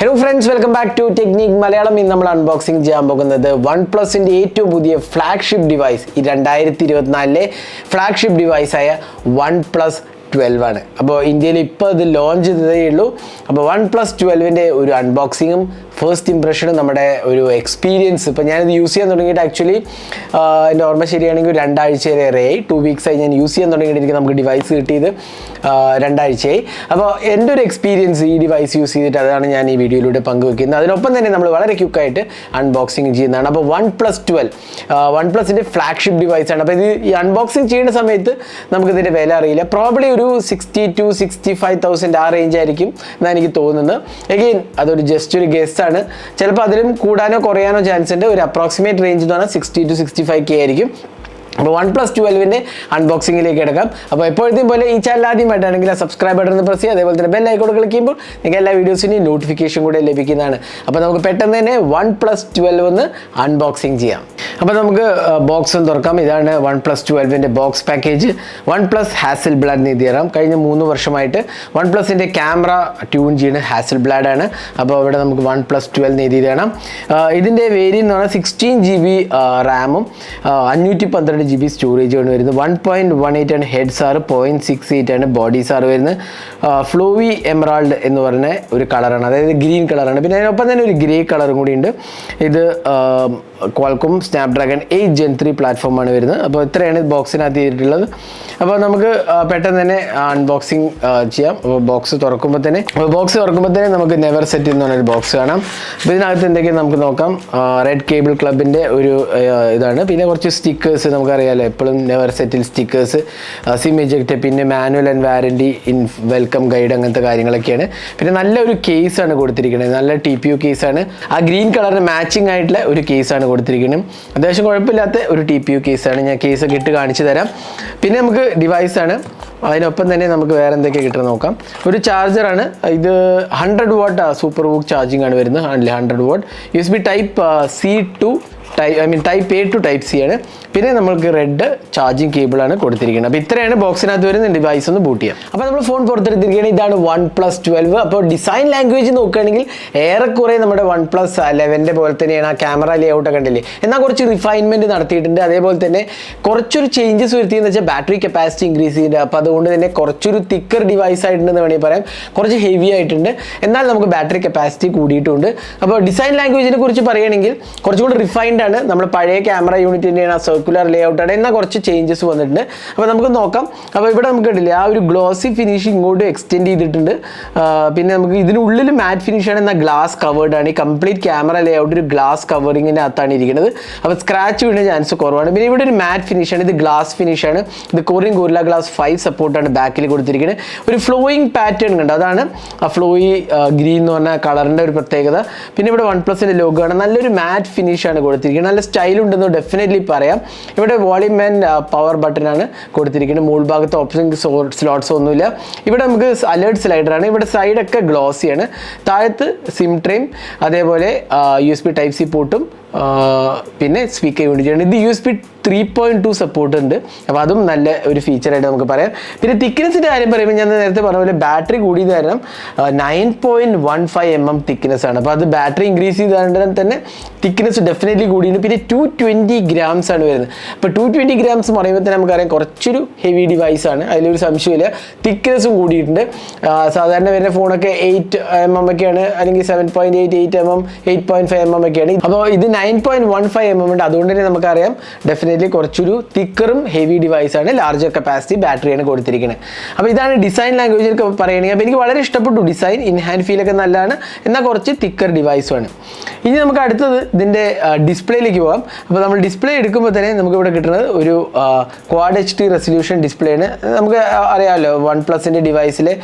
Hello friends welcome back to technic Malayalam ഇന്ന് നമ്മൾ unboxing ചെയ്യാൻ പോകുന്നത് വൺ പ്ലസിന്റെ ഏറ്റവും പുതിയ ഫ്ലാഗ്ഷിപ്പ് ഡിവൈസ് ഈ രണ്ടായിരത്തി ഇരുപത്തിനാലിലെ ഫ്ലാഗ്ഷിപ്പ് ഡിവൈസായ വൺ പ്ലസ് ട്വൽവ് ആണ്. അപ്പോൾ ഇന്ത്യയിൽ ഇപ്പോൾ ഇത് ലോഞ്ച് ചെയ്തതേ ഉള്ളൂ. അപ്പോൾ വൺ പ്ലസ് ട്വൽവിന്റെ ഒരു അൺബോക്സിങ്ങും ഫസ്റ്റ് ഇംപ്രഷനും നമ്മുടെ ഒരു എക്സ്പീരിയൻസ് ഇപ്പോൾ ഞാനിത് യൂസ് ചെയ്യാൻ തുടങ്ങിയിട്ട് ആക്ച്വലി എന്റെ ഓർമ്മ ശരിയാണെങ്കിൽ രണ്ടാഴ്ചയിലേറെയായി ടു വീക്സായി ഞാൻ യൂസ് ചെയ്യാൻ തുടങ്ങിയിട്ട് നമുക്ക് ഡിവൈസ് കിട്ടിയത് രണ്ടാഴ്ചയായി. അപ്പോൾ എന്റെ ഒരു എക്സ്പീരിയൻസ് ഈ ഡിവൈസ് യൂസ് ചെയ്തിട്ട് അതാണ് ഞാൻ ഈ വീഡിയോയിലൂടെ പങ്കുവെക്കുന്നത്. അതിനൊപ്പം തന്നെ നമ്മൾ വളരെ ക്യുക്കായിട്ട് അൺബോക്സിങ് ചെയ്യുന്നതാണ്. അപ്പോൾ വൺ പ്ലസ് ട്വൽവ് വൺ പ്ലസിന്റെ ഫ്ലാഗ്ഷിപ്പ് ഡിവൈസാണ് അപ്പോൾ ഇത് ഈ അൺബോക്സിങ് ചെയ്യുന്ന സമയത്ത് നമുക്കിതിന്റെ വില അറിയില്ല. പ്രോബ്ലി ഒരു sixty to sixty five thousand ആ റേഞ്ച് ആയിരിക്കും എന്നാണ് എനിക്ക് തോന്നുന്നത്. എഗെയിൻ അതൊരു ജസ്റ്റ് ഒരു ഗസ്റ്റ് ആണ്. ചിലപ്പോൾ അതിലും കൂടാനോ കുറയാനോ ചാൻസ് ഉണ്ട്. ഒരു അപ്രോക്സിമേറ്റ് റേഞ്ച് എന്ന് പറഞ്ഞാൽ sixty to sixty five K ആയിരിക്കും. അപ്പോൾ വൺ പ്ലസ് ട്വൽവിന്റെ അൺബോക്സിങ്ങിലേക്ക് എടുക്കാം അപ്പോൾ എപ്പോഴത്തെയും പോലെ ഈ ചാനൽ ആദ്യമായിട്ടാണെങ്കിൽ സബ്സ്ക്രൈബ് ബട്ടൺ പ്രസ് ചെയ്യുക. അതേപോലെ തന്നെ ബെൽ ക്ലിക്കുമ്പോൾ ക്ലിക്ക് ചെയ്യുമ്പോൾ നിങ്ങൾക്ക് എല്ലാ വീഡിയോസിന്റെയും നോട്ടിഫിക്കേഷൻ കൂടെ ലഭിക്കുന്നതാണ്. അപ്പോൾ നമുക്ക് പെട്ടെന്ന് തന്നെ വൺ പ്ലസ് ട്വൽവ് ഒന്ന് അൺബോക്സിങ് ചെയ്യാം. അപ്പോൾ നമുക്ക് ബോക്സ് ഒന്ന് തുറക്കാം. ഇതാണ് വൺ പ്ലസ് ട്വൽവിന്റെ box package OnePlus Hasselblad നീതി തരാം കഴിഞ്ഞ മൂന്ന് വർഷമായിട്ട് വൺ പ്ലസിന്റെ ക്യാമറ ട്യൂൺ ചെയ്യുന്ന ഹാസിൽ ബ്ലാഡാണ് അപ്പോൾ അവിടെ നമുക്ക് വൺ പ്ലസ് ട്വൽവ് നീതി തരണം ഇതിന്റെ വേരിയൻ എന്ന് പറഞ്ഞാൽ സിക്സ്റ്റീൻ ജി ബി റാമും അഞ്ഞൂറ്റി പന്ത്രണ്ട് ജി ബി സ്റ്റോറേജ് ആണ് വരുന്നത്. വൺ പോയിന്റ് വൺ എയ്റ്റ് ആണ് head SAR point six eight ആണ് ബോഡി സാറ് വരുന്നത്. ഫ്ലോവി എമറാൾഡ് എന്ന് പറഞ്ഞ ഒരു കളറാണ് അതായത് ഗ്രീൻ കളറാണ് പിന്നെ അതിനൊപ്പം തന്നെ ഒരു ഗ്രേ കളറും കൂടി ഉണ്ട്. ഇത് ക്വാൾക്കും സ്നാപ്ഡ്രാഗൺ എയ്റ്റ് ജെൻ ത്രീ പ്ലാറ്റ്ഫോമാണ് വരുന്നത്. അപ്പോൾ ഇത്രയാണ് ബോക്സിനകത്ത് ചെയ്തിട്ടുള്ളത് അപ്പോൾ നമുക്ക് പെട്ടെന്ന് തന്നെ അൺബോക്സിങ് ചെയ്യാം. അപ്പോൾ ബോക്സ് തുറക്കുമ്പോൾ തന്നെ ബോക്സ് തുറക്കുമ്പോൾ തന്നെ നമുക്ക് നെവർ സെറ്റ് എന്ന് പറഞ്ഞൊരു ബോക്സ് കാണാം. അപ്പോൾ ഇതിനകത്ത് എന്തൊക്കെയാണ് നമുക്ക് നോക്കാം? റെഡ് കേബിൾ ക്ലബിന്റെ ഒരു ഇതാണ്. പിന്നെ കുറച്ച് സ്റ്റിക്കേഴ്സ് നമുക്കറിയാമല്ലോ എപ്പോഴും never settle stickers SIM eject പിന്നെ manual and warranty in welcome guide അങ്ങനത്തെ കാര്യങ്ങളൊക്കെയാണ്. പിന്നെ നല്ലൊരു കേസാണ് കൊടുത്തിരിക്കുന്നത് നല്ല ടി പി യു കേസാണ് ആ ഗ്രീൻ കളറിന് മാച്ചിങ് ആയിട്ടുള്ള ഒരു കേസാണ് കൊടുത്തിരിക്കുന്നത് അത്യാവശ്യം കുഴപ്പമില്ലാത്ത ഒരു ടി പി യു കേസാണ് ഞാൻ കേസൊക്കെ ഇട്ട് കാണിച്ചു തരാം. പിന്നെ നമുക്ക് ഡിവൈസാണ് അതിനൊപ്പം തന്നെ നമുക്ക് വേറെ എന്തൊക്കെ കിട്ടുന്നത് നോക്കാം. ഒരു ചാർജറാണ് ഇത് hundred watt super VOOC charging ആണ് വരുന്നത്. Hundred watt U S B type C to type I mean type A to type C ആണ്. പിന്നെ നമ്മൾക്ക് റെഡ് ചാർജിങ് കേബിളാണ് കൊടുത്തിരിക്കുന്നത്. അപ്പോൾ ഇത്രയാണ് ബോക്സിനകത്ത് വരുന്ന ഡിവൈസ് ഒന്ന് ബൂട്ട് ചെയ്യാം. അപ്പോൾ നമ്മൾ ഫോൺ പുറത്തെടുത്തിരിക്കുകയാണ്. ഇതാണ് വൺ പ്ലസ് ട്വൽവ് അപ്പോൾ ഡിസൈൻ ലാംഗ്വേജ് നോക്കുകയാണെങ്കിൽ ഏറെക്കുറെ നമ്മുടെ വൺ പ്ലസ് ലെവന്റെ പോലെ തന്നെയാണ് ആ ക്യാമറ ലേ ഔട്ട് കണ്ടില്ലേ? എന്നാൽ കുറച്ച് റിഫൈൻമെന്റ് നടത്തിയിട്ടുണ്ട്. അതേപോലെ തന്നെ കുറച്ചൊരു ചേഞ്ചസ് വരുത്തിയെന്ന് വെച്ചാൽ ബാറ്ററി കപ്പാസിറ്റി ഇൻക്രീസ് ചെയ്തിട്ടുണ്ട് അപ്പോൾ അതുകൊണ്ട് തന്നെ കുറച്ചൊരു തിക്കർ ഡിവൈസ് ആയിട്ടുണ്ടെന്ന് വേണമെങ്കിൽ പറയാം. കുറച്ച് ഹെവി ആയിട്ടുണ്ട്. എന്നാൽ നമുക്ക് ബാറ്ററി കപ്പാസിറ്റി കൂടിയിട്ടുണ്ട്. അപ്പോൾ ഡിസൈൻ ലാംഗ്വേജിനെ കുറിച്ച് പറയുകയാണെങ്കിൽ കുറച്ചും കൂടി റിഫൈൻഡ് ആണ് നമ്മൾ പഴയ ക്യാമറ യൂണിറ്റിന്റെയാണ് ആ സർക്കുലർ ലേ ഔട്ട് ആണ്. എന്നാൽ കുറച്ച് ചേഞ്ചസ് വന്നിട്ടുണ്ട്. അപ്പോൾ നമുക്ക് നോക്കാം. അപ്പോൾ ഇവിടെ നമുക്ക് കണ്ടില്ലേ ആ ഒരു ഗ്ലോസി ഫിനിഷ് ഇങ്ങോട്ട് എക്സ്റ്റെൻഡ് ചെയ്തിട്ടുണ്ട്. പിന്നെ നമുക്ക് ഇതിനുള്ളിൽ മാറ്റ് ഫിനിഷാണ് എന്നാൽ ഗ്ലാസ് കവേർഡ് ആണ്. ഈ കംപ്ലീറ്റ് ക്യാമറ ലേ ഔട്ട് ഒരു ഗ്ലാസ് കവറിങ്ങിന്റെ അകത്താണ് ഇരിക്കുന്നത്. അപ്പോൾ സ്ക്രാച്ച് വീണ ചാൻസ് കുറവാണ്. പിന്നെ ഇവിടെ ഒരു മാറ്റ് ഫിനിഷാണ് ഇത് ഗ്ലാസ് ഫിനിഷ് ആണ്. ഇത് കൊറിയൻ ഗോറില ഗ്ലാസ് ഫൈവ് സപ്പോർട്ടാണ് ബാക്കിൽ കൊടുത്തിരിക്കുന്നത്. ഒരു ഫ്ലോയിങ് പാറ്റേൺ കണ്ട് അതാണ് ആ ഫ്ലോയി ഗ്രീൻ എന്ന് പറഞ്ഞ കളറിന്റെ ഒരു പ്രത്യേകത. പിന്നെ ഇവിടെ വൺ പ്ലസിന്റെ ലോഗോ ആണ്. നല്ലൊരു മാറ്റ് ഫിനിഷ് ആണ് കൊടുത്തിരിക്കുന്നത്. നല്ല സ്റ്റൈൽ ഉണ്ടെന്ന് ഡെഫിനറ്റ്ലി പറയാം. ഇവിടെ വോളിയം ആൻഡ് പവർ ബട്ടൺ ആണ് കൊടുത്തിരിക്കുന്നത്. മുകൾ ഭാഗത്ത് ഓപ്ഷൻ സ്ലോട്ട്സ് ഒന്നുമില്ല. ഇവിടെ നമുക്ക് അലേർട്ട് സ്ലൈഡറാണ് ഇവിടെ സൈഡൊക്കെ ഗ്ലോസിയാണ് താഴത്ത് സിം ട്രെയിം അതേപോലെ U S B type C പോർട്ടും പിന്നെ സ്പീക്കർ യൂണിറ്റ് ആണ് ഇത് U S B three point two support ഉണ്ട്. അപ്പോൾ അതും നല്ല ഒരു ഫീച്ചറായിട്ട് നമുക്ക് പറയാം. പിന്നെ തിക്നെസ്സിന്റെ കാര്യം പറയുമ്പോൾ ഞാൻ നേരത്തെ പറഞ്ഞ പോലെ ബാറ്ററി കൂടിയത് കാരണം nine point one five M M thickness ആണ്. അപ്പോൾ അത് ബാറ്ററി ഇൻക്രീസ് ചെയ്തുകൊണ്ട് തന്നെ തിക്നെസ് ഡെഫിനറ്റ്ലി കൂടിയുണ്ട് പിന്നെ ടു ട്വന്റി ഗ്രാംസ് ആണ് വരുന്നത്. അപ്പോൾ ടു ട്വന്റി ഗ്രാംസ് പറയുമ്പോൾ തന്നെ നമുക്കറിയാം കുറച്ചൊരു ഹെവി ഡിവൈസ് ആണ്. അതിലൊരു സംശയമില്ല തിക്നെസ്സും കൂടിയിട്ടുണ്ട്. സാധാരണ വരുന്ന ഫോണൊക്കെ എയ്റ്റ് എം എം ഒക്കെയാണ്. അല്ലെങ്കിൽ seven point eight eight M M eight point five M M ഒക്കെയാണ്. അപ്പോൾ ഇത് nine point one five M M ഉണ്ട്. അതുകൊണ്ട് തന്നെ നമുക്കറിയാം ഡെഫിനറ്റ്ലി കുറച്ചൊരു തിക്കറും ഹെവി ഡിവൈസ് ആണ് ലാർജർ കപ്പാസിറ്റി ബാറ്ററിയാണ് കൊടുത്തിരിക്കുന്നത്. അപ്പോൾ ഇതാണ് ഡിസൈൻ ലാംഗ്വേജിൽ പറയുകയാണെങ്കിൽ അപ്പോൾ എനിക്ക് വളരെ ഇഷ്ടപ്പെട്ടു ഡിസൈൻ ഇൻഹാൻഡ് ഫീലൊക്കെ നല്ലതാണ്. എന്നാൽ കുറച്ച് തിക്കർ ഡിവൈസുമാണ് ഇനി നമുക്ക് അടുത്തത് ഇതിന്റെ ഡിസ്പ്ലേയിലേക്ക് പോകാം അപ്പോൾ നമ്മൾ ഡിസ്പ്ലേ എടുക്കുമ്പോൾ തന്നെ നമുക്ക് ഇവിടെ കിട്ടുന്നത് ഒരു quad H D resolution display ആണ്. നമുക്ക് അറിയാമല്ലോ വൺ പ്ലസിന്റെ ഡിവൈസിലെ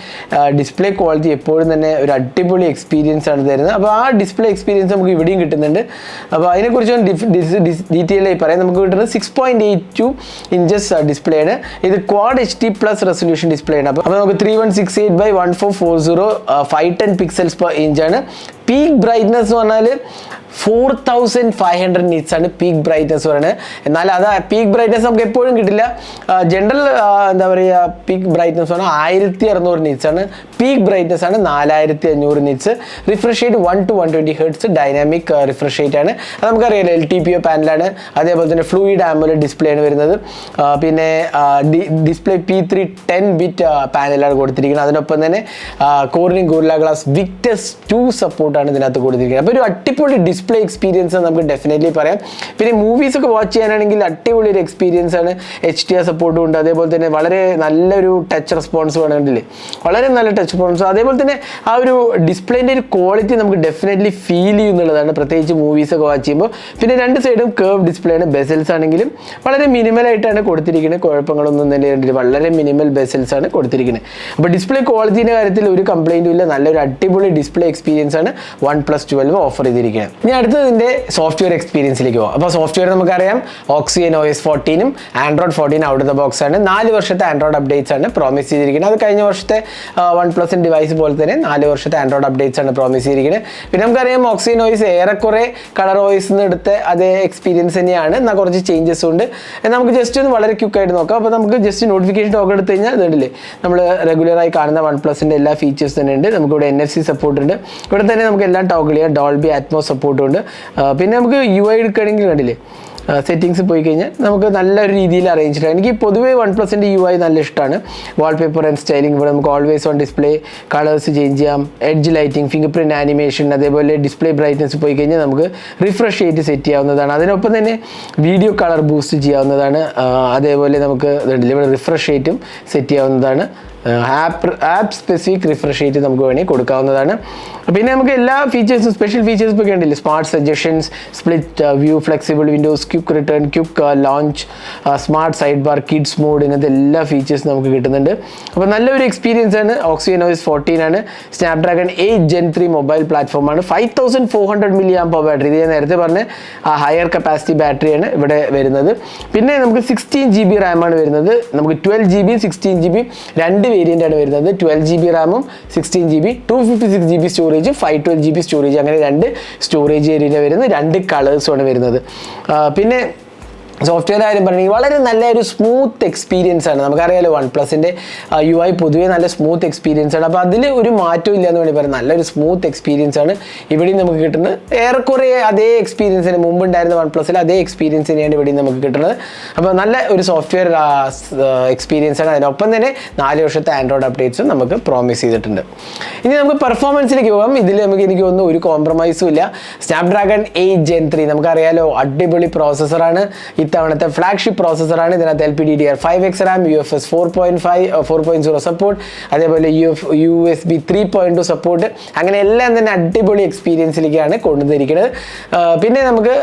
ഡിസ്പ്ലേ ക്വാളിറ്റി എപ്പോഴും തന്നെ ഒരു അടിപൊളി എക്സ്പീരിയൻസ് ആണ് തരുന്നത്. അപ്പോൾ ആ ഡിസ്പ്ലേ എക്സ്പീരിയൻസ് നമുക്ക് ഇവിടെയും കിട്ടുന്നുണ്ട്. അപ്പോൾ അതിനെക്കുറിച്ച് ഡീറ്റെയിൽ ആയി പറയാം. നമുക്ക് കിട്ടുന്നത് six point eight two inches display ആണ്. ഇത് quad H D plus resolution display ആണ്. അപ്പോൾ നമുക്ക് three one six eight by one four four zero five ten pixels per ഇഞ്ചാണ് പീക്ക് ബ്രൈറ്റ്നസ് എന്ന് പറഞ്ഞാൽ four thousand five hundred nits ആണ് peak brightness പറയുന്നത് എന്നാൽ അത് പീക്ക് ബ്രൈറ്റ്നസ് നമുക്ക് എപ്പോഴും കിട്ടില്ല. ജനറൽ എന്താ പറയുക പീക്ക് ബ്രൈറ്റ്നസ് പറഞ്ഞാൽ ആയിരത്തി അറുന്നൂറ് നിറ്റ്സ് ആണ്. പീക്ക് ബ്രൈറ്റ്നസ് ആണ് നാലായിരത്തി അഞ്ഞൂറ് nits refresh rate one to one twenty hertz dynamic refresh rate ആണ്. അത് നമുക്കറിയാലോ എൽ ടി പി ഒ പാനലാണ് അതേപോലെ തന്നെ ഫ്ലൂയിഡ് ആമോലെ ഡിസ്പ്ലേ ആണ് വരുന്നത്. പിന്നെ display P three ten bit പാനലാണ് കൊടുത്തിരിക്കുന്നത്. അതിനൊപ്പം തന്നെ Corning Gorilla Glass Victus two സപ്പോർട്ടാണ് ഇതിനകത്ത് കൊടുത്തിരിക്കുന്നത്. അപ്പോൾ ഒരു അടിപൊളി ഡിസ്പ്ലേ എക്സ്പീരിയൻസ് നമുക്ക് ഡെഫിനറ്റ്ലി പറയാം. പിന്നെ മൂവീസ് ഒക്കെ വാച്ച് ചെയ്യാനാണെങ്കിൽ അടിപൊളി ഒരു എക്സ്പീരിയൻസ് ആണ് എച്ച് ഡി ആർ സപ്പോർട്ടും ഉണ്ട്. അതേപോലെ തന്നെ വളരെ നല്ലൊരു ടച്ച് റെസ്പോൺസ് വേണമെങ്കിലേ വളരെ നല്ല ടച്ച് റെസ്പോൺസ് അതേപോലെ തന്നെ ആ ഒരു ഡിസ്പ്ലേന്റെ ഒരു ക്വാളിറ്റി നമുക്ക് ഡെഫിനറ്റ്ലി ഫീൽ ചെയ്യുന്നുള്ളതാണ്. പ്രത്യേകിച്ച് മൂവീസ് ഒക്കെ വാച്ച് ചെയ്യുമ്പോൾ. പിന്നെ രണ്ട് സൈഡും കേർവ് ഡിസ്പ്ലേ ആണ്. ബെസൽസ് ആണെങ്കിലും വളരെ മിനിമലായിട്ടാണ് കൊടുത്തിരിക്കുന്നത്. കുഴപ്പങ്ങളൊന്നും തന്നെ കണ്ടില്ല വളരെ മിനിമൽ ബെസൽസ് ആണ് കൊടുത്തിരിക്കുന്നത്. അപ്പോൾ ഡിസ്പ്ലേ ക്വാളിറ്റിന്റെ കാര്യത്തിൽ ഒരു കംപ്ലൈന്റും ഇല്ല. നല്ലൊരു അടിപൊളി ഡിസ്പ്ലേ എക്സ്പീരിയൻസ് ആണ്. വൺ പ്ലസ് ട്വൽവ് ഓഫർ ചെയ്തിരിക്കുന്നത്. ഇനി അടുത്തത് ഇതിന്റെ സോഫ്റ്റ്വെയർ എക്സ്പീരിയൻസിലേക്ക് പോകാം അപ്പോൾ സോഫ്റ്റ്വെയർ നമുക്കറിയാം. Oxygen O S ഫോർട്ടീനും Android fourteen out of the box ആണ്. നാല് വർഷത്തെ ആൻഡ്രോയിഡ് അപ്ഡേറ്റ്സ് ആണ് പ്രോമിസ് ചെയ്തിരിക്കുന്നത്. അത് കഴിഞ്ഞ വർഷത്തെ വൺ പ്ലസ് ഡിവൈസ് പോലെ തന്നെ നാല് വർഷത്തെ ആൻഡ്രോയിഡ് അപ്ഡേറ്റ്സ് ആണ് പ്രോമിസ് ചെയ്തിരിക്കുന്നത്. പിന്നെ നമുക്കറിയാം ഓക്സിജൻ ഓയിസ് ഏറെക്കുറെ കളർ ഓയിസ് നിന്ന് എടുത്ത അതേ എക്സ്പീരിയൻസ് തന്നെയാണ്. എന്നാൽ കുറച്ച് ചേഞ്ചസ് ഉണ്ട്. നമുക്ക് ജസ്റ്റ് ഒന്ന് വളരെ ക്വിക്ക് ആയിട്ട് നോക്കാം. അപ്പോൾ നമുക്ക് ജസ്റ്റ് നോട്ടിഫിക്കേഷൻ ടോക്ക് എടുത്ത് കഴിഞ്ഞാൽ ഇതുണ്ടല്ലേ നമ്മൾ റെഗുലറായി കാണുന്ന വൺ പ്ലസിന്റെ എല്ലാ ഫീച്ചേഴ്സ് തന്നെ ഉണ്ട്. നമുക്കിവിടെ എൻ എഫ് സി സപ്പോർട്ട് ഉണ്ട്. ഇവിടെ തന്നെ നമുക്ക് എല്ലാം ടോക്കിൾ ചെയ്യാം. ഡോൾബി അറ്റ്മോ സപ്പോർട്ടും ആ, പിന്നെ നമുക്ക് യു ഐ എടുക്കുകയാണെങ്കിൽ കണ്ടില്ലേ? സെറ്റിങ്സ് പോയി കഴിഞ്ഞാൽ നമുക്ക് നല്ലൊരു രീതിയിൽ അറേഞ്ച് ചെയ്യാം. എനിക്ക് പൊതുവേ വൺ പ്ലസിന്റെ യു ഐ നല്ല ഇഷ്ടമാണ്. വാൾപേപ്പർ ആൻഡ് സ്റ്റൈലിംഗ് ഇവിടെ നമുക്ക് always on display colours change ചെയ്യാം edge lighting fingerprint animation അതേപോലെ ഡിസ്പ്ലേ ബ്രൈറ്റ്നസ് പോയി കഴിഞ്ഞാൽ നമുക്ക് റിഫ്രഷ് ചെയ്ത് സെറ്റ് ചെയ്യാവുന്നതാണ്. അതിനൊപ്പം തന്നെ വീഡിയോ കളർ ബൂസ്റ്റ് ചെയ്യാവുന്നതാണ്. അതേപോലെ നമുക്ക് ഇവിടെ റിഫ്രഷ് റേറ്റും സെറ്റ് ചെയ്യാവുന്നതാണ്. App app specific refresh rate നമുക്ക് വേണമെങ്കിൽ കൊടുക്കാവുന്നതാണ്. പിന്നെ നമുക്ക് എല്ലാ ഫീച്ചേഴ്സും സ്പെഷ്യൽ ഫീച്ചേഴ്സും ഒക്കെ ഉണ്ടല്ലേ? Smart suggestions split view flexible windows quick return quick launch smart sidebar kids mode ഇങ്ങനത്തെ എല്ലാ ഫീച്ചേഴ്സും നമുക്ക് കിട്ടുന്നുണ്ട്. അപ്പോൾ നല്ലൊരു എക്സ്പീരിയൻസ് ആണ്. ഓക്സിജൻ ഓയിസ് ഫോർട്ടീൻ ആണ്. Snapdragon eight gen three mobile പ്ലാറ്റ്ഫോമാണ് five thousand four hundred milli amp power battery ഇത് ഞാൻ നേരത്തെ പറഞ്ഞ ആ ഹയർ കപ്പാസിറ്റി ബാറ്ററിയാണ് ഇവിടെ വരുന്നത്. പിന്നെ നമുക്ക് സിക്സ്റ്റീൻ ജി ബി റാമാണ് വരുന്നത്. നമുക്ക് twelve G B sixteen G B രണ്ട് വേരിയന്റ് ആണ് വരുന്നത്. ട്വൽവ് ജി ബി റാമും sixteen G B to fifty six G B storage five twelve G B storage അങ്ങനെ രണ്ട് സ്റ്റോറേജ് ഏരിയ വരുന്നത് രണ്ട് കളേഴ്സുമാണ് വരുന്നത്. പിന്നെ സോഫ്റ്റ്വെയർ കാര്യം പറഞ്ഞെങ്കിൽ വളരെ നല്ലൊരു സ്മൂത്ത് എക്സ്പീരിയൻസ് ആണ്. നമുക്കറിയാലോ വൺ പ്ലസിന്റെ യു ഐ പൊതുവേ നല്ല സ്മൂത്ത് എക്സ്പീരിയൻസ് ആണ്. അപ്പോൾ അതിൽ ഒരു മാറ്റവും ഇല്ല എന്ന് വേണമെങ്കിൽ പറയാം. നല്ലൊരു സ്മൂത്ത് എക്സ്പീരിയൻസ് ആണ് ഇവിടെയും നമുക്ക് കിട്ടുന്നത്. ഏറെക്കുറെ അതേ എക്സ്പീരിയൻസിന് മുമ്പ് ഉണ്ടായിരുന്ന വൺ പ്ലസ്സിൽ അതേ എക്സ്പീരിയൻസ് തന്നെയാണ് ഇവിടെയും നമുക്ക് കിട്ടുന്നത്. അപ്പോൾ നല്ല ഒരു സോഫ്റ്റ്വെയർ എക്സ്പീരിയൻസ് ആണ്. അതിനൊപ്പം തന്നെ നാല് വർഷത്തെ ആൻഡ്രോയിഡ് അപ്ഡേറ്റ്സും നമുക്ക് പ്രോമിസ് ചെയ്തിട്ടുണ്ട്. ഇനി നമുക്ക് പെർഫോമൻസിലേക്ക് പോകാം. ഇതിൽ നമുക്ക് എനിക്ക് ഒന്നും ഒരു കോംപ്രമൈസും ഇല്ല. സ്നാപ്ഡ്രാഗൺ എയ്റ്റ് ജെൻ ത്രീ നമുക്കറിയാലോ അടിപൊളി പ്രോസസ്സറാണ് ഇത്തവണത്തെ ഫ്ലാഗ്ഷിപ്പ് പ്രോസസ്സറാണ് ഇതിനകത്ത് L P D D R five X RAM U F S four point five four point zero support അതേപോലെ U F U S B three point two support അങ്ങനെ എല്ലാം തന്നെ അടിപൊളി എക്സ്പീരിയൻസിലേക്കാണ് കൊണ്ടുവന്നിരിക്കുന്നത്. ആ, പിന്നെ നമുക്ക്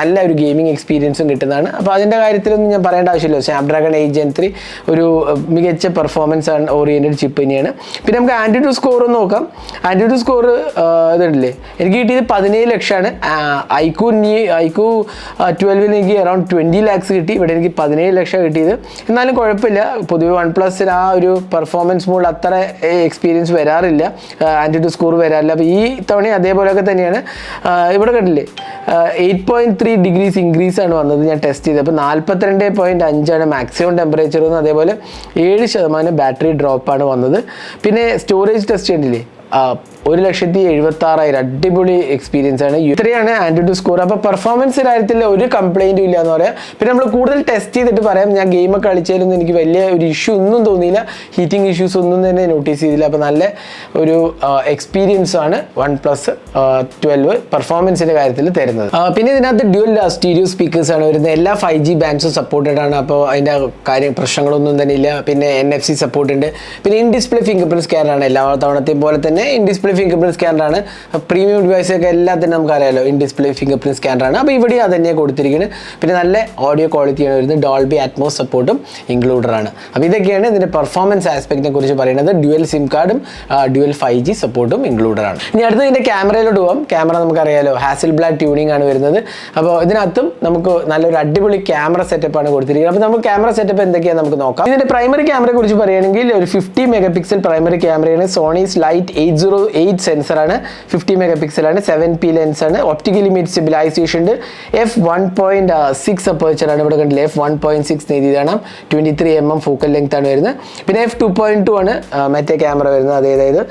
നല്ല ഒരു ഗെയിമിംഗ് എക്സ്പീരിയൻസും കിട്ടുന്നതാണ്. അപ്പോൾ അതിന്റെ കാര്യത്തിലൊന്നും ഞാൻ പറയേണ്ട ആവശ്യമില്ല. സ്നാപ്ഡ്രാഗൺ എയ്റ്റ് ജെൻ ത്രീ ഒരു ആ, മികച്ച പെർഫോമൻസ് ആണ് ഓറിയന്റഡ് ചിപ്പ് തന്നെയാണ്. പിന്നെ നമുക്ക് ആന്റിറ്റ്യൂഡ് സ്കോർ ഒന്ന് നോക്കാം. ആന്റിറ്റ്യൂഡ് സ്കോർ ഇതുണ്ടല്ലേ? എനിക്ക് കിട്ടിയത് പതിനേഴ് ലക്ഷമാണ്. ഐക്കു ഐക്കു ട്വൽവിന് എനിക്ക് അറൗണ്ട് ട്വന്റി ലാക്സ് കിട്ടി. ഇവിടെ എനിക്ക് പതിനേഴ് ലക്ഷം കിട്ടിയത്. എന്നാലും കുഴപ്പമില്ല. പൊതുവെ വൺ പ്ലസിന് ആ ഒരു പെർഫോമൻസ് മോഡ് അത്ര എക്സ്പീരിയൻസ് വരാറില്ല. ആന്റിറ്റ്യൂഡ് സ്കോർ വരാറില്ല. അപ്പോൾ ഈ തവണ അതേപോലെയൊക്കെ തന്നെയാണ്. ഇവിടെ കണ്ടില്ലേ? Eight point three degrees increase ആണ് വന്നത് ഞാൻ ടെസ്റ്റ് ചെയ്തത്. അപ്പോൾ നാൽപ്പത്തിരണ്ട് പോയിന്റ് അഞ്ചാണ് മാക്സിമം ടെമ്പറേച്ചർ എന്ന് അതേപോലെ ഏഴ് ശതമാനം ബാറ്ററി ഡ്രോപ്പാണ് വന്നത്. പിന്നെ സ്റ്റോറേജ് ടെസ്റ്റ് ആ, ഒരു ലക്ഷത്തി എഴുപത്തി ആറായിരം അടിപൊളി എക്സ്പീരിയൻസ് ആണ്. ഇത്രയാണ് ആൻഡ്രോയിഡ് സ്കോർ അപ്പോൾ പെർഫോമൻസ് കാര്യത്തിൽ ഒരു കംപ്ലൈന്റും ഇല്ല എന്ന് പറയാം. പിന്നെ നമ്മൾ കൂടുതൽ ടെസ്റ്റ് ചെയ്തിട്ട് പറയാം. ഞാൻ ഗെയിമൊക്കെ കളിച്ചാലൊന്നും എനിക്ക് വലിയ ഒരു ഇഷ്യൂ ഒന്നും തോന്നിയില്ല. ഹീറ്റിംഗ് ഇഷ്യൂസ് ഒന്നും തന്നെ നോട്ടീസ് ചെയ്തില്ല. അപ്പോൾ നല്ല ഒരു എക്സ്പീരിയൻസ് ആണ് വൺ പ്ലസ് ട്വൽവ് പെർഫോമൻസിന്റെ കാര്യത്തിൽ തരുന്നത്. പിന്നെ ഇതിനകത്ത് ഡ്യുവൽ സ്റ്റീരിയോ സ്പീക്കേഴ്സ് ആണ് വരുന്നത്. എല്ലാ ഫൈവ് ജി ബാൻഡ്സും സപ്പോർട്ടഡ് ആണ്. അപ്പോൾ അതിന്റെ കാര്യം പ്രശ്നങ്ങളൊന്നും തന്നെ ഇല്ല. പിന്നെ എൻ എഫ് സി സപ്പോർട്ട് ഉണ്ട്. പിന്നെ ഇൻ ഡിസ്പ്ലേ ഫിംഗർ പ്രിന്റ് സ്കാനാണ് എല്ലാ തവണത്തെയും പോലെ തന്നെ ഇൻ ഡിസ്പ്ലേ ഫിംഗർ പ്രിന്റ് സ്കാനറാണ് പ്രീമിയം ഡിവൈസ് ഒക്കെ എല്ലാത്തിനും നമുക്കറിയാലോ ഇൻ ഡിസ്പ്ലേ ഫിംഗർ പ്രിന്റ് സ്കാനറാണ് അപ്പോൾ ഇവിടെ അത് തന്നെയാണ് കൊടുത്തിരിക്കുന്നത് പിന്നെ നല്ല ഓഡിയോ ക്വാളിറ്റിയാണ് വരുന്നത്. ഡോൾബി അറ്റ്മോസ് സപ്പോർട്ടും ഇൻക്ലൂഡറാണ് അപ്പോൾ ഇതൊക്കെയാണ് ഇതിന്റെ പെർഫോമൻസ് ആസ്പെക്റ്റിനെ കുറിച്ച് പറയുന്നത്. ഡ്യുവൽ സിം കാർഡും ഡ്യുവൽ ഫൈവ് ജി സപ്പോർട്ടും ഇൻക്ലൂഡറാണ് ഇനി അടുത്ത് ഇതിന്റെ ക്യാമറയിലോട്ട് പോകാം ക്യാമറ നമുക്കറിയാലോ ഹാസിൽ ബ്ലാക്ക് ട്യൂണിംഗ് ആണ് വരുന്നത്. അപ്പോൾ ഇതിനകത്തും നമുക്ക് നല്ലൊരു അടിപൊളി ക്യാമറ സെറ്റപ്പ് ആണ് കൊടുത്തിരിക്കുന്നത്. അപ്പോൾ നമുക്ക് ക്യാമറ സെറ്റപ്പ് എന്തൊക്കെയാണ് നമുക്ക് നോക്കാം. ഇതിന്റെ പ്രൈമറി ക്യാമറയെ കുറിച്ച് പറയുകയാണെങ്കിൽ ഒരു ഫിഫ്റ്റി മെഗാ പിക്സൽ പ്രൈമറി ക്യാമറയാണ് Sony's light eight zero eight സെൻസറാണ് fifty mega പിക്സലാണ് സെവൻ പി ലെൻസാണ് ഒപ്റ്റിക്കൽ ഇമേജ് സ്റ്റെബിലൈസേഷൻ ഉണ്ട്. എഫ് വൺ പോയിന്റ് സിക്സ് അപ്പേച്ചറാണ് ഇവിടെ കണ്ടില്ല? F one point six നീതിയാണ് twenty three M M focal length ആണ് വരുന്നത്. പിന്നെ എഫ് ടു പോയിന്റ് ടു ആണ് മറ്റേ ക്യാമറ വരുന്നത്. അതേ അതായത്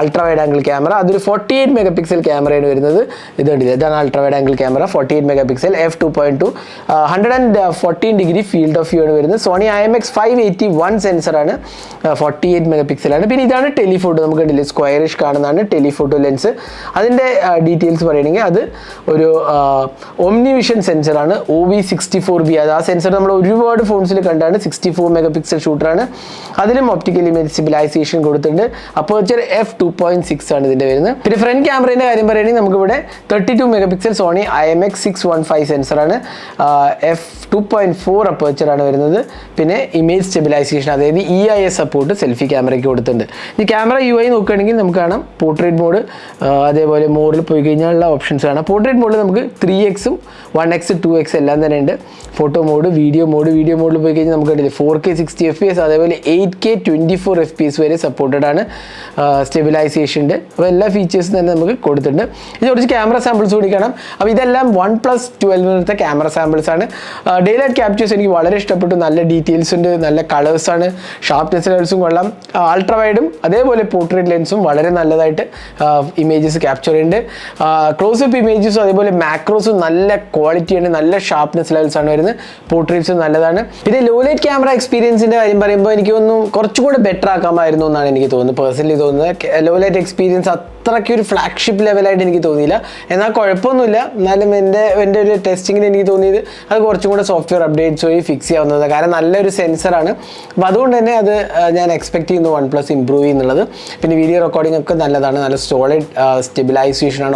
അൾട്രാ വൈഡ് ആംഗിൾ ക്യാമറ അതൊരു ഫോർട്ടി എയ്റ്റ് മെഗാ പിക്സൽ ക്യാമറയാണ് വരുന്നത്. ഇത് കണ്ടില്ല? ഇതാണ് ultra wide angle camera forty eight megapixel F two point two hundred and fourteen degree field of view ആണ് വരുന്നത്. Sony I M X five eighty one സെൻസറാണ് forty eight മെഗാ പിക്സലാണ് പിന്നെ ഇതാണ് ടെലിഫോട്ടോ. നമുക്ക് കണ്ടില്ലേ? സ്ക്വയറിഷ് കാണുന്നതാണ് ടെലിഫോട്ടോ ലെൻസ് അതിന്റെ ഡീറ്റെയിൽസ് പറയുകയാണെങ്കിൽ അത് ഒരു OmniVision vision സെൻസറാണ് O V sixty four B അത് ആ സെൻസർ നമ്മൾ ഒരുപാട് ഫോൺസിൽ കണ്ടാണ്. സിക്സ്റ്റി ഫോർ മെഗാ പിക്സൽ ഷൂട്ടറാണ് അതിലും ഒപ്റ്റിക്കൽ ഇമേജ് സിബിലൈസേഷൻ കൊടുത്തിട്ടുണ്ട്. Aperture F two point six ആണ് ഇതിന്റെ വരുന്നത്. പിന്നെ ഫ്രണ്ട് ക്യാമറേന്റെ കാര്യം പറയുകയാണെങ്കിൽ നമുക്കിവിടെ thirty two megapixel Sony I M X six one five സെൻസറാണ് F two point four അപ്പേച്ചറാണ് വരുന്നത്. പിന്നെ ഇമേജ് സ്റ്റെബിലൈസേഷൻ അതായത് E I S support selfie ക്യാമറയ്ക്ക് കൊടുത്തിട്ടുണ്ട്. ഈ ക്യാമറ യു ഐ നോക്കുകയാണെങ്കിൽ നമുക്ക് കാണാം. പോർട്രേറ്റ് മോഡ് അതേപോലെ മോഡിൽ പോയി കഴിഞ്ഞാലുള്ള ഓപ്ഷൻസ് ആണ് പോർട്രേറ്റ് മോഡിൽ നമുക്ക് ത്രീ എക്സും വൺ എക്സ് ടു എക്സ് എല്ലാം തന്നെ ഉണ്ട്. Photo mode video mode video മോഡിൽ പോയി കഴിഞ്ഞാൽ നമുക്ക് കണ്ടില്ലേ four K sixty F P S അതേപോലെ eight K twenty four F P S വരെ സപ്പോർട്ടഡ് ആണ്. സ്റ്റെബിലൈസേഷൻ ഉണ്ട്. അപ്പോൾ എല്ലാ ഫീച്ചേഴ്സും തന്നെ നമുക്ക് കൊടുത്തിട്ടുണ്ട്. ഇത് കുറച്ച് ക്യാമറ സാമ്പിൾസ് കൂടി കാണാം. അപ്പോൾ ഇതെല്ലാം വൺ പ്ലസ് ട്വൽവിനത്തെ ക്യാമറ സാമ്പിൾസ് ആണ്. ഡേ ലൈറ്റ് ക്യാപ്ചേഴ്സ് എനിക്ക് വളരെ ഇഷ്ടപ്പെട്ടു. നല്ല ഡീറ്റെയിൽസ് ഉണ്ട് നല്ല കളേഴ്സാണ് ആണ്. ഷാർപ്നെസ് ലെവൽസും കൊള്ളാം. അൾട്രാ വൈഡും അതേപോലെ പോർട്രേറ്റ് ലെൻസും വളരെ നല്ലതായിട്ട് ഇമേജസ് ക്യാപ്ചർ ചെയ്യുന്നുണ്ട്. ക്ലോസ് അപ്പ് ഇമേജസും അതേപോലെ മാക്രോസും നല്ല ക്വാളിറ്റിയാണ് നല്ല ഷാർപ്നെസ് ലെവൽസ് ആണ് വരുന്നത്. പോർട്രേറ്റ്സും നല്ലതാണ്. പിന്നെ ലോ ലൈറ്റ് ക്യാമറ എക്സ്പീരിയൻസിന്റെ കാര്യം പറയുമ്പോൾ എനിക്ക് തോന്നുന്നു കുറച്ചുകൂടെ ബെറ്റർ ആക്കാമായിരുന്നു എന്നാണ് എനിക്ക് തോന്നുന്നത്. പേഴ്സണലി തോന്നുന്നത്. ലോ ലൈറ്റ് എക്സ്പീരിയൻസ് അത്രയ്ക്ക് ഒരു ഫ്ലാഗ്ഷിപ്പ് ലെവലായിട്ട് എനിക്ക് തോന്നിയില്ല. എന്നാൽ കുഴപ്പമൊന്നുമില്ല. എന്നാലും എന്റെ എന്റെ ഒരു ടെസ്റ്റിങ്ങിന് എനിക്ക് തോന്നിയത് അത് കുറച്ചും കൂടെ സോഫ്റ്റ്വെയർ അപ്ഡേറ്റ്സ് വഴി ഫിക്സ് ചെയ്യാവുന്നത് കാരണം നല്ലൊരു സെൻസറാണ് അപ്പോൾ അതുകൊണ്ട് തന്നെ അത് ഞാൻ എക്സ്പെക്ട് ചെയ്യുന്നു വൺ പ്ലസ് ഇമ്പ്രൂവ് ചെയ്യുന്നുള്ളത്. പിന്നെ വീഡിയോ റെക്കോർഡിംഗ് ഒക്കെ നല്ലതാണ്. നല്ല സോളിഡ്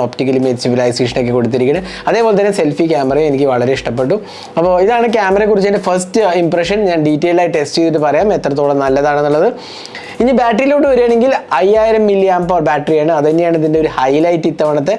ഒപ്റ്റിക്കൽ ഇമേജ് സ്റ്റെബിലൈസേഷൻ ഒക്കെ കൊടുത്തിരിക്കുന്നത്. അതേപോലെ തന്നെ സെൽഫി ക്യാമറയും എനിക്ക് വളരെ ഇഷ്ടപ്പെട്ടു. അപ്പോൾ ഇതാണ് ക്യാമറയെക്കുറിച്ച് എന്റെ ഫസ്റ്റ് ഇംപ്രഷൻ ഞാൻ ഡീറ്റെയിൽ ആയി ടെസ്റ്റ് ചെയ്തിട്ട് പറയാം എത്രത്തോളം നല്ലതാണെന്നുള്ളത്. ഇനി ബാറ്ററിയിലോട്ട് വരികയാണെങ്കിൽ അയ്യായിരം മില്ലി ആമ്പർ ബാറ്ററിയാണ്. അത് തന്നെയാണ് ഇതിന്റെ ഒരു ഹൈലൈറ്റ് ഇത്തവണത്തെ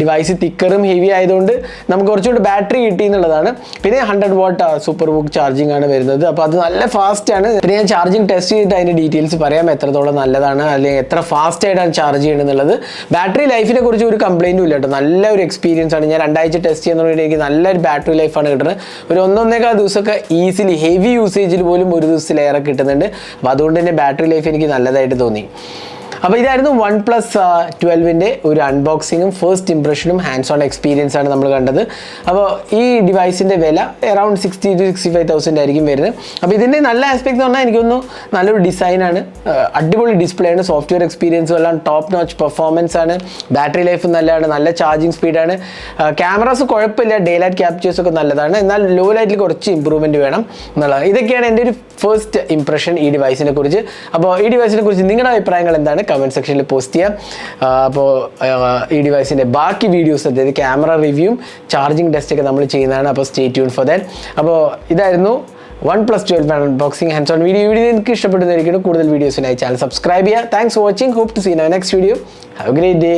ഡിവൈസ് തിക്കറും ഹെവി ആയതുകൊണ്ട് നമുക്ക് കുറച്ചുകൂടി ബാറ്ററി കിട്ടി എന്നുള്ളതാണ്. പിന്നെ ഹൺഡ്രഡ് വാട്ട് സൂപ്പർ ബുക്ക് ചാർജിങ് ആണ് വരുന്നത്. അപ്പോൾ അത് നല്ല ഫാസ്റ്റ് ആണ്. പിന്നെ ഞാൻ ചാർജിങ് ടെസ്റ്റ് ചെയ്തിട്ട് അതിന്റെ ഡീറ്റെയിൽസ് പറയാം എത്രത്തോളം നല്ലതാണ് അല്ലെങ്കിൽ എത്ര ഫാസ്റ്റ് ആയിട്ടാണ് ചാർജ് ചെയ്യണമെന്നുള്ളത് ബാറ്ററി ലൈഫിനെ കുറിച്ച് ഒരു കംപ്ലൈന്റും ഇല്ല കേട്ടോ. നല്ല ഒരു എക്സ്പീരിയൻസ് ആണ്. ഞാൻ രണ്ടാഴ്ച ടെസ്റ്റ് ചെയ്യുന്നതോടെ എനിക്ക് നല്ലൊരു ബാറ്ററി ലൈഫാണ് കിട്ടുന്നത്. ഒരു ഒന്നൊന്നേക്കാൾ ദിവസമൊക്കെ ഈസിലി ഹെവി യൂസേജിൽ പോലും ഒരു ദിവസത്തിലേറെ കിട്ടുന്നുണ്ട്. അപ്പോൾ അതുകൊണ്ട് തന്നെ ബാറ്ററി ലൈഫ് എനിക്ക് നല്ലതായിട്ട് തോന്നി. അപ്പോൾ ഇതായിരുന്നു വൺ പ്ലസ് ട്വൽവിന്റെ ഒരു അൺബോക്സിങ്ങും ഫസ്റ്റ് ഇംപ്രഷനും ഹാൻഡ്സ് ഓൺ എക്സ്പീരിയൻസ് ആണ് നമ്മൾ കണ്ടത്. അപ്പോൾ ഈ ഡിവൈസിന്റെ വില around sixty to sixty five thousand ആയിരിക്കും വരുന്നത്. അപ്പോൾ ഇതിന്റെ നല്ല ആസ്പെക്ട് എന്ന് പറഞ്ഞാൽ എനിക്കൊന്നു നല്ലൊരു ഡിസൈനാണ് അടിപൊളി ഡിസ്പ്ലേ ആണ് സോഫ്റ്റ്വെയർ എക്സ്പീരിയൻസും എല്ലാം ടോപ്പ് നോച്ച് പെർഫോമൻസ് ആണ് ബാറ്ററി ലൈഫ് നല്ലതാണ് നല്ല ചാർജിങ് സ്പീഡാണ് ക്യാമറാസ് കുഴപ്പമില്ല ഡേ ലൈറ്റ് ക്യാപ്ചേഴ്സ് ഒക്കെ നല്ലതാണ്. എന്നാൽ ലോ ലൈറ്റിൽ കുറച്ച് ഇമ്പ്രൂവ്മെന്റ് വേണം എന്നുള്ളത് ഇതൊക്കെയാണ് എന്റെ ഒരു ഫസ്റ്റ് ഇംപ്രഷൻ ഈ ഡിവൈസിനെ കുറിച്ച്. അപ്പോൾ ഈ ഡിവൈസിനെ കുറിച്ച് നിങ്ങളുടെ അഭിപ്രായങ്ങൾ എന്താണ്? കമന്റ് സെക്ഷനിൽ പോസ്റ്റ് ചെയ്യാം. അപ്പോൾ ഈ ഡിവൈസിന്റെ ബാക്കി വീഡിയോസ് അതായത് ക്യാമറ റിവ്യൂ ചാർജിങ് ടെസ്റ്റ് ഒക്കെ നമ്മൾ ചെയ്യുന്നതാണ്. അപ്പോൾ സ്റ്റേ ട്യൂൺ ഫോർ ദാറ്റ് അപ്പോൾ ഇതായിരുന്നു OnePlus twelve unboxing hands on video video നിങ്ങൾക്ക് ഇഷ്ടപ്പെടുന്നതായിരിക്കും കൂടുതൽ വീഡിയോസിനായി ചാനൽ സബ്സ്ക്രൈബ് ചെയ്യുക. Thanks for watching hope to see next video have a great day